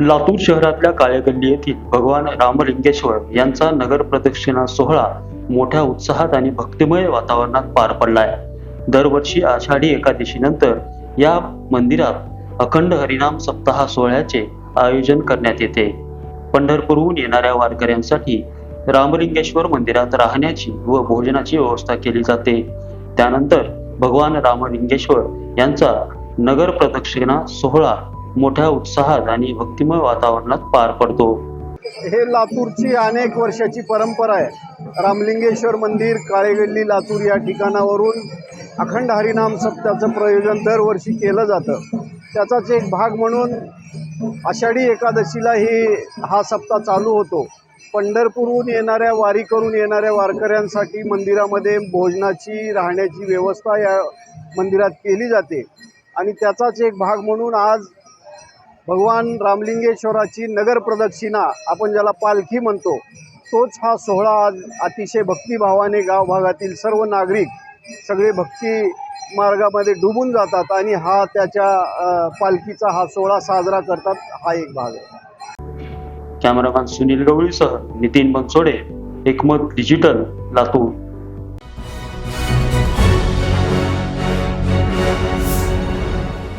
लातूर शहरातल्या काळेगल्ली येथील भगवान रामलिंगेश्वर यांचा नगर प्रदक्षिणा सोहळा मोठ्या उत्साहात आणि भक्तिमय वातावरणात पार पडलाय. दरवर्षी आषाढी एकादशीनंतर या मंदिरात अखंड हरिनाम सप्ताह सोहळ्याचे आयोजन करण्यात येते. पंढरपूरहून येणाऱ्या वारकऱ्यांसाठी रामलिंगेश्वर मंदिरात राहण्याची व भोजनाची व्यवस्था केली जाते. त्यानंतर भगवान रामलिंगेश्वर यांचा नगर प्रदक्षिणा सोहळा मोठ्या उत्साहात आणि भक्तिमय वातावरणात पार पडतो. हे लातूरची अनेक वर्षाची परंपरा आहे. रामलिंगेश्वर मंदिर काळेगल्ली लातूर या ठिकाणावरून अखंड हरिनाम सप्ताचं प्रयोजन दरवर्षी केलं जातं. त्याचाच एक भाग म्हणून आषाढी एकादशीला ही हा सप्ताह चालू होतो. पंढरपूरहून येणाऱ्या वारी करून येणाऱ्या वारकऱ्यांसाठी मंदिरामध्ये भोजनाची राहण्याची व्यवस्था या मंदिरात केली जाते. आणि त्याचाच एक भाग म्हणून आज भगवान रामलिंगेश्वराची नगर प्रदक्षिणा आपण ज्याला पालखी म्हणतो तोच हा सोहळा आज अतिशय भक्तिभावाने गाव भागातील सर्व नागरिक सगळे भक्ती मार्गामध्ये डुबून जातात आणि हा त्याच्या पालखीचा हा सोहळा साजरा करतात हा एक भाग आहे. Cameraman Sunil गवळीसह Nitin Bansode Ekmat digital Latur.